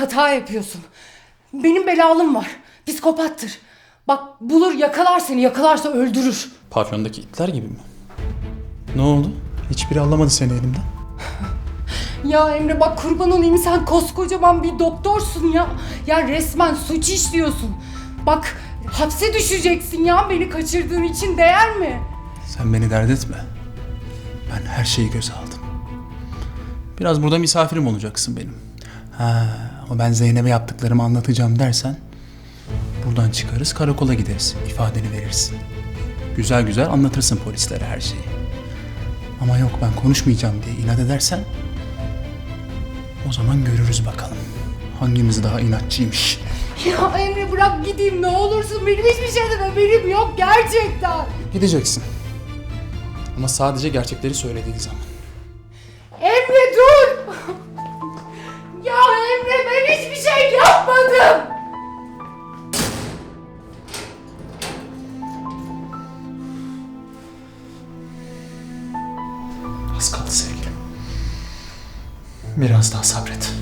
hata yapıyorsun. Benim belalım var. Psikopattır. Bak bulur yakalar seni yakalarsa öldürür. Pavyondaki itler gibi mi? Ne oldu? Hiçbiri alamadı seni elimden. Ya Emre bak kurban olayım sen koskocaman bir doktorsun ya. Ya resmen suç işliyorsun. Bak hapse düşeceksin ya beni kaçırdığın için değer mi? Sen beni dert etme. Ben her şeyi göze aldım. Biraz burada misafirim olacaksın benim. Ha, ama ben Zeynep'e yaptıklarımı anlatacağım dersen buradan çıkarız karakola gideriz. ifadeni verirsin. Güzel güzel anlatırsın polislere her şeyi. Ama yok ben konuşmayacağım diye inat edersen o zaman görürüz bakalım. Hangimiz daha inatçıymış. Ya Emre bırak gideyim ne olursun benim hiçbir şeyden haberim yok gerçekten. Gideceksin. Ama sadece gerçekleri söylediğin zaman. Az kaldı sevgilim. Biraz daha sabret.